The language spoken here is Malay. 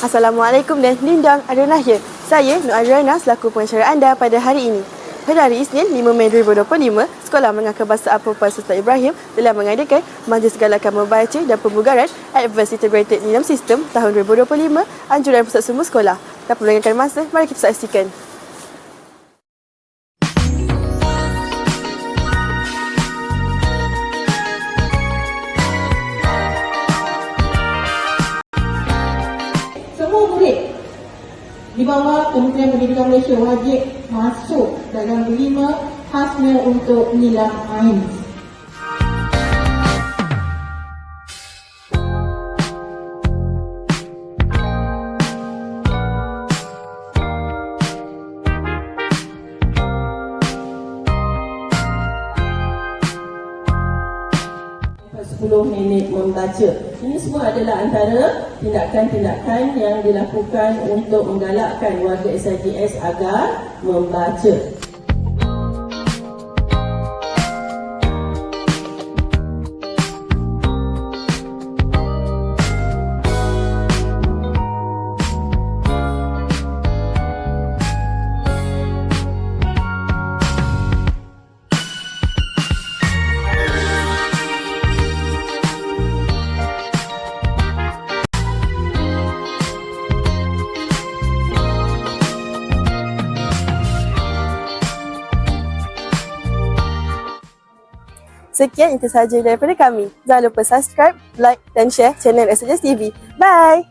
Assalamualaikum dan Lindang here. Saya Nur Adriana selaku pengacara anda pada hari ini. Pada hari Isnin 5 Mei 2025, Sekolah Menengah Kebahasaan Perempuan Sultan Ibrahim telah mengadakan Majlis Galakan Membaca dan Pembugaran Advanced Integrated Nizam System tahun 2025 anjuran pusat semua sekolah. Tanpa melengahkan masa, mari kita saksikan. Di bawah Kementerian Pendidikan Malaysia wajib masuk dalam lima khasnya untuk nilai ains. 10 minit membaca. Ini semua adalah antara tindakan-tindakan yang dilakukan untuk menggalakkan warga SIGS agar membaca. Sekian itu sahaja daripada kami. Jangan lupa subscribe, like dan share channel SJS TV. Bye!